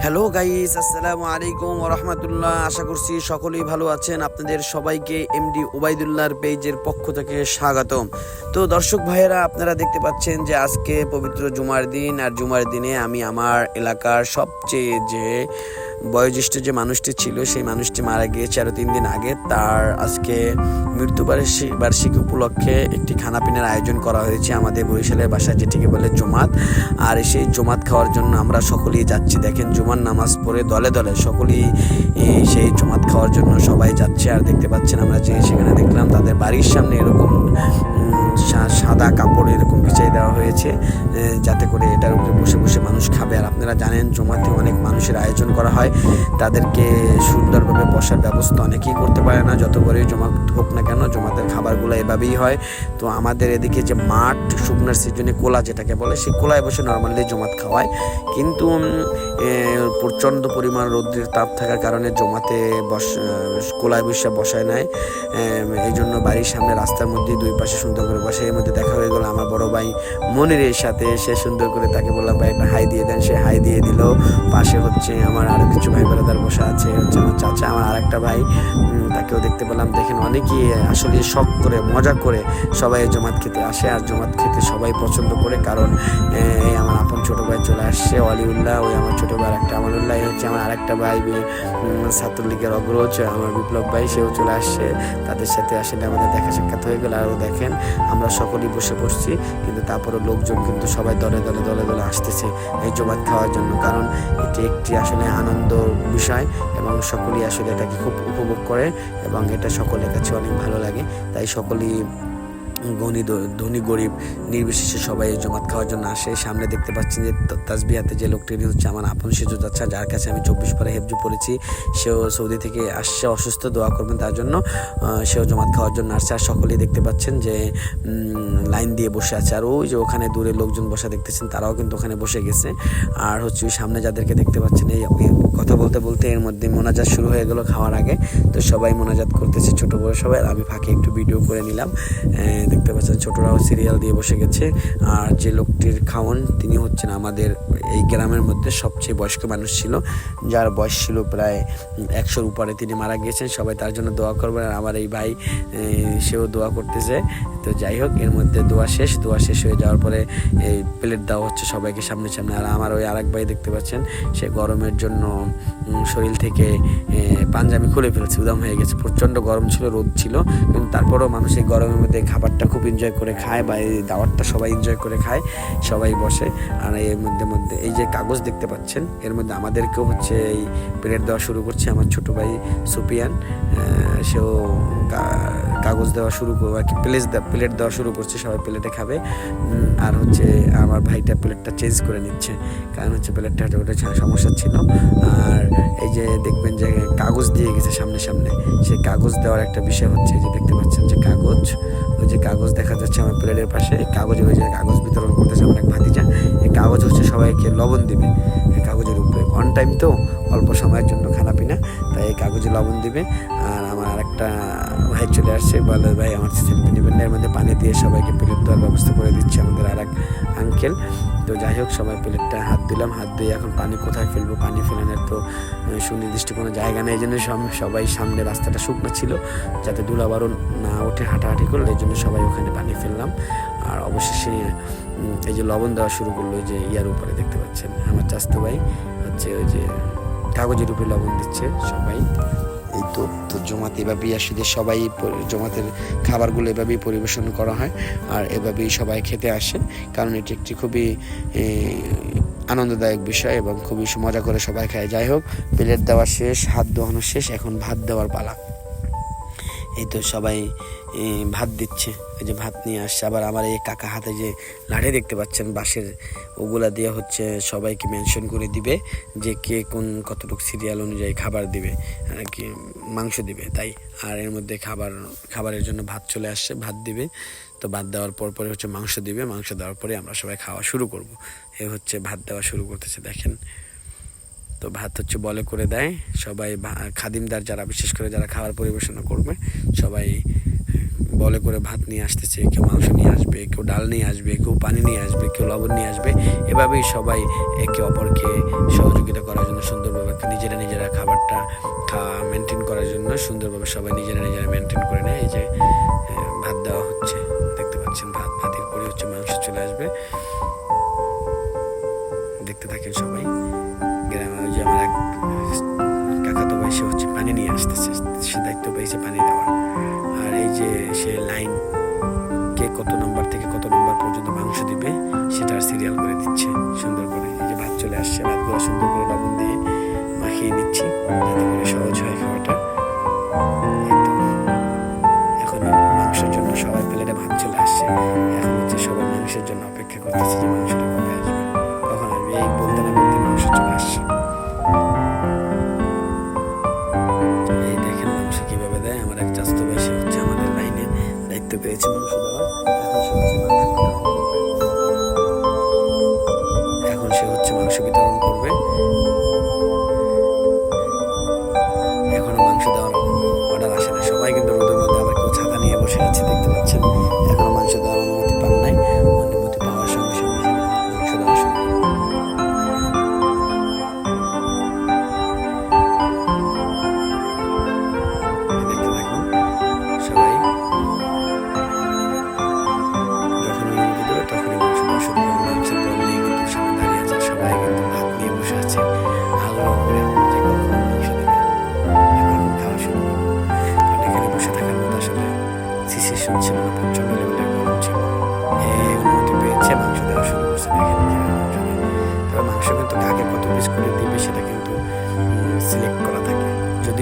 Hello guys আসসালামু আলাইকুম রহমতুল্লাহ আশা করছি সকলেই ভালো আছেন। আপনাদের সবাইকে এমডি ওবায়দুল্লাহর পেজের পক্ষ থেকে স্বাগতম। তো দর্শক ভাইয়েরা, আপনারা দেখতে পাচ্ছেন যে আজকে পবিত্র জুমার দিন, আর জুমার দিনে আমি আমার এলাকার সবচেয়ে যে বয়োজ্যেষ্ঠ যে মানুষটি ছিল, সেই মানুষটি মারা গিয়েছে আরও তিন দিন আগে। তার আজকে মৃত্যু বার্ষিক উপলক্ষে একটি খানাপিনার আয়োজন করা হয়েছে আমাদের বরিশালের বাসায়, যেটিকে বলে জমাত। আর সেই জমাত খাওয়ার জন্য আমরা সকলেই যাচ্ছি। দেখেন, জুমার নামাজ পড়ে দলে দলে সকলেই সেই জমাত খাওয়ার জন্য সবাই যাচ্ছে। আর দেখতে পাচ্ছেন আমরা যে সেখানে দেখলাম, তাদের বাড়ির সামনে এরকম সাদা কাপড় এরকম বিছিয়ে দেওয়া হয়েছে যাতে করে এটার উপরে বসে বসে মানুষ খাবে। আর আপনারা জানেন, জমাতে অনেক মানুষের আয়োজন করা হয়। তাদেরকে সুন্দরভাবে বসার ব্যবস্থা অনেকেই করতে পারে না যত বড়ই জমা হোক না কেন জমাতের খাবারগুলো এভাবেই হয়। তো আমাদের এদিকে যে মাঠ শুকনার সিজনে কোলা যেটাকে বলে সেই কোলায় বসে নর্মালি জমাত খাওয়ায়। কিন্তু প্রচণ্ড পরিমাণ রৌদ্রের তাপ থাকার কারণে জমাতে বস কোলায় বসে বসায় এম, এই জন্য বাড়ির সামনে রাস্তার মধ্যে দুই পাশে সুন্দর করে বসে। এর মধ্যে দেখা হয়ে গেলো আমার বড় ভাই মনিরের সাথে সে সুন্দর করে তাকে বললাম ভাই একটা হাই দিয়ে দেন। সে হাই দিয়ে দিল। পাশে হচ্ছে আমার আরও কিছু ভাই ব্রাদার বসে আছে, হচ্ছে আমার চাচা, আমার আরেকটা ভাই তাকেও দেখতে পেলাম। দেখেন অনেকেই আসলে শখ করে, মজা করে সবাই জমাত খেতে আসে আর জমাত খেতে সবাই পছন্দ করে কারণ এই আমার আপন ছোট ভাই চলে আসছে, অলিউল্লাহ, ওই আমার ছোট ভাই একটা এই হচ্ছে আমার আরেকটা ভাই ছাত্রলীগের অগ্রজ, আমার বিপ্লব ভাই, সেও চলে আসছে। তাদের সাথে আসলে আমাদের দেখা সাক্ষাৎ হয়ে গেল। আরও দেখেন, আমরা সকলেই বসে পড়ছি, কিন্তু তারপরে লোকজন কিন্তু সবাই দলে দলে দলে দলে আসতেছে এই জমাত খাওয়ার জন্য। কারণ এটি একটি আসলে আনন্দর বিষয় এবং সকলেই আসলে এটাকে খুব উপভোগ করে এবং এটা সকলের কাছে অনেক ভালো লাগে। তাই সকলেই গণি ধনী গরিব নির্বিশেষে সবাই এই জমাত খাওয়ার জন্য আসে। সামনে দেখতে পাচ্ছেন যে তা- তাসবিহাতে যে লোকটি হচ্ছে আমার আপন সেজু যাচ্ছে, যার কাছে আমি চব্বিশ পারে হেফজু পড়েছি। সেও সৌদি থেকে আসছে, অসুস্থ, দোয়া করবেন তার জন্য। সেও জমাত খাওয়ার জন্য আসছে। আর সকলেই দেখতে পাচ্ছেন যে লাইন দিয়ে বসে আছে। আর ওই যে ওখানে দূরে লোকজন বসে দেখতেছেন, তারাও কিন্তু ওখানে বসে গেছে। আর হচ্ছে ওই সামনে যাদেরকে দেখতে পাচ্ছেন, এই কথা বলতে বলতে এর মধ্যে মোনাজাত শুরু হয়ে গেল খাওয়ার আগে। তো সবাই মোনাজাত করতেছে ছোট বড় সবাই। আর আমি ফাঁকে একটু ভিডিও করে নিলাম। দেখতে পাচ্ছেন, ছোটরাও সিরিয়াল দিয়ে বসে গেছে। আর যে লোকটির খাওয়ান তিনি হচ্ছেন আমাদের এই গ্রামের মধ্যে সবচেয়ে বয়স্ক মানুষ ছিল। যার বয়স ছিল প্রায় একশোর উপরে। তিনি মারা গিয়েছেন, সবাই তার জন্য দোয়া করবেন। আর আমার এই ভাই সেও দোয়া করতেছে। তো যাই হোক, এর মধ্যে দোয়া শেষ। দোয়া শেষ হয়ে যাওয়ার পরে এই প্লেট দেওয়া হচ্ছে সবাইকে সামনে সামনে। আর আমার ওই আরেক ভাই দেখতে পাচ্ছেন, সে গরমের জন্য শরীর থেকে পাঞ্জাবি খুলে ফেলছে। উদাম হয়ে গেছে। প্রচণ্ড গরম ছিল, রোদ ছিল। কিন্তু তারপরেও মানুষ এই গরমের মধ্যে খাবারটা খুব এনজয় করে খায় বা এই দাওয়াতটা সবাই এনজয় করে খায়, সবাই বসে। আর এর মধ্যে মধ্যে এই যে কাগজ দেখতে পাচ্ছেন, এর মধ্যে আমাদেরকেও হচ্ছে এই প্লেট দেওয়া শুরু করছে আমার ছোট ভাই সুপিয়ান। সেও কাগজ দেওয়া শুরু করব আর কি প্লেট প্লেট দেওয়া শুরু করছে, সবাই প্লেটে খাবে। আর হচ্ছে আমার ভাইটা প্লেটটা চেঞ্জ করে নিচ্ছে, কারণ হচ্ছে প্লেটটা ওটা সমস্যা ছিল। আর এই যে দেখবেন যে কাগজ দিয়ে গেছে সামনে সামনে, সেই কাগজ দেওয়ার একটা বিষয় হচ্ছে যে দেখতে পাচ্ছেন যে কাগজ, ওই যে কাগজ দেখা যাচ্ছে আমার প্লেটের পাশে। এই কাগজে ওই যে কাগজ বিতরণ করতেছে আমার এক ভাতিজা। এই কাগজ হচ্ছে সবাইকে লবণ দিবে। এই কাগজের উপরে অন টাইম তো, অল্প সময়ের জন্য খানা পিনা তাই এই কাগজে লবণ দিবে। আর আমার আরেকটা ভাই চলে আসছে, বলে, ভাই, আমার সেলফি নেবেন এর মধ্যে পানি দিয়ে সবাইকে প্লেট দেওয়ার ব্যবস্থা করে দিচ্ছে আমাদের আর এক আঙ্কেল তো যাই হোক, সবাই প্লেটটা হাত দিলাম, হাত দিয়ে এখন পানি কোথায় ফেলব, পানি ফেলানোর তো সুনির্দিষ্ট কোনো জায়গা নেই। এই জন্য সব- সবাই সামনে রাস্তাটা শুকনো ছিল, যাতে ধুলাবারও না ওঠে হাঁটাহাঁটি করলে। এই জন্য সবাই ওখানে পানি ফেললাম। আর অবশেষে এই যে লবণ দেওয়া শুরু করল যে ইয়ার উপরে দেখতে পাচ্ছেন আমার চাস্তো ভাই, হচ্ছে ওই যে কাগজের উপরে লবণ দিচ্ছে সবাই। এই তো তো জমাতে এভাবেই আসলে সবাই জমাতের খাবারগুলো এভাবেই পরিবেশন করা হয় আর এভাবেই সবাই খেতে আসে। কারণ এটি একটি খুবই আনন্দদায়ক বিষয় এবং খুবই মজা করে সবাই খায়। যাই হোক, প্লেট দেওয়া শেষ, হাত ধোয়ানো শেষ, এখন ভাত দেওয়ার পালা। এই তো সবাই ভাত দিচ্ছে। এই যে ভাত নিয়ে আসছে। আবার আমার এই কাকা হাতে যে লাঠি দেখতে পাচ্ছেন, বাঁশের, ওগুলা দিয়ে হচ্ছে সবাইকে মেনশন করে দিবে যে কে কোন কতটুকু সিরিয়াল অনুযায়ী খাবার দিবে, আর কি মাংস দিবে। তাই, আর এর মধ্যে খাবার, খাবারের জন্য ভাত চলে আসছে, ভাত দিবে। তো ভাত দেওয়ার পর পরে হচ্ছে মাংস দিবে। মাংস দেওয়ার পরে আমরা সবাই খাওয়া শুরু করব। এ হচ্ছে ভাত দেওয়া শুরু করতেছে, দেখেন। তো ভাত হচ্ছে বলে করে দেয়। সবাই খাদিমদার যারা, বিশেষ করে যারা খাবার পরিবেশনা করবে, সবাই বলে করে ভাত নিয়ে আসতেছে। কেউ মাংস নিয়ে আসবে, কেউ ডাল নিয়ে আসবে, কেউ পানি নিয়ে আসবে, কেউ লবণ নিয়ে আসবে। এভাবেই সবাই একে অপরকে সহযোগিতা করার জন্য সুন্দরভাবে নিজেরা নিজেরা খাবারটা মেনটেন করার জন্য সুন্দরভাবে সবাই নিজেরা নিজেরা মেনটেন কে কত নম্বর থেকে কত নম্বর পর্যন্ত মাংস দিবে, সেটা সিরিয়াল করে দিচ্ছে। সুন্দর করে এই যে ভাত চলে আসছে, ভাতগুলো সুন্দর করে লবণ দিয়ে মাখিয়ে নিচ্ছি। যাতে করে সহজ হয় খাওয়াটা। এখন মাংসের জন্য সবাই প্লেটে ভাত চলে আসছে। এখন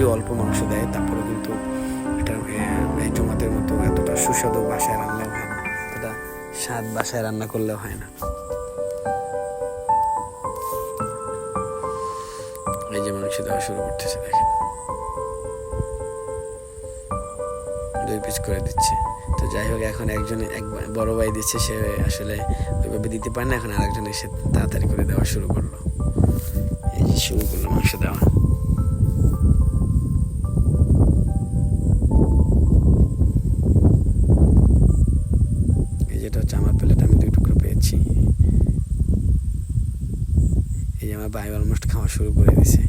যদিও অল্প মাংস দেয়, তারপরেও কিন্তু এটা জমাতের মতো এতটা সুস্বাদু বাসায় রান্নাও হয় না। এতটা স্বাদ বাসায় রান্না করলেও হয় না। এই যে মাংস দেওয়া শুরু করতেছে, দেখেন। দুই পিস করে দিচ্ছে। তো যাই হোক, এখন একজনে, এক বড় ভাই দিচ্ছে, সে আসলে ওইভাবে দিতে পারে না। এখন আরেকজন এসে তাড়াতাড়ি করে দেওয়া শুরু করল। এই যে শুরু করল মাংস দেওয়া। হচ্ছে আমার প্লেট আমি দুই টুকরো পেয়েছি। এই যে আমার ভাই অলমোস্ট খাওয়া শুরু করে দিছে।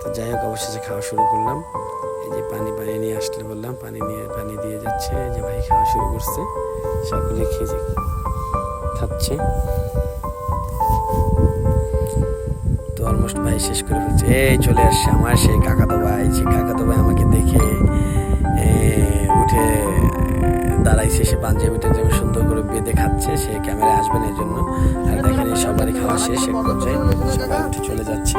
তো যাই হোক, অবশেষে খাওয়া শুরু করলাম। এই যে পানি পানি নিয়ে আসলে বললাম, পানি নিয়ে, পানি দিয়ে যাচ্ছে। এই যে ভাই খাওয়া শুরু করছে। সকলে খেয়ে খাচ্ছে। অলমোস্ট ভাই শেষ করে ফেলছে। এই চলে আসছে আমার সেই কাকাতো ভাই। সেই কাকাতো ভাই আমাকে দেখে উঠে, দাঁড়াইছে। সে পাঞ্জাবি টাঞ্জাবি সুন্দর করে বেঁধে খাচ্ছে। সে ক্যামেরা আসবে না এই জন্য। আর দেখেন সবারই খাওয়া শেষ। এক সবাই উঠে চলে যাচ্ছে।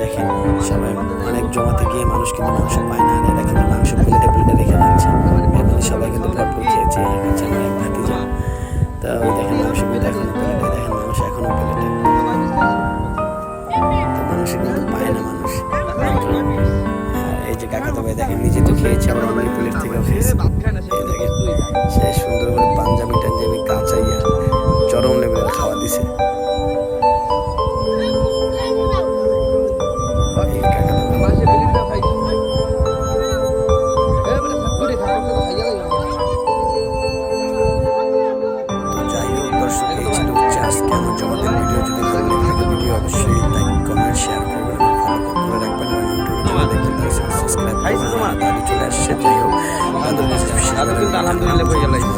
দেখেন সবাই অনেক জমাতে গিয়ে মানুষ কিন্তু মাংস পায় না। কিন্তু সে সুন্দর করে পাঞ্জাবি টাঞ্জাবি কাঁচাইয়া চরম লেভেলের খাওয়া দিছে। এই কাকা তো ভাই তাদের কাছে আলহামদুলিল্লাহ গেল।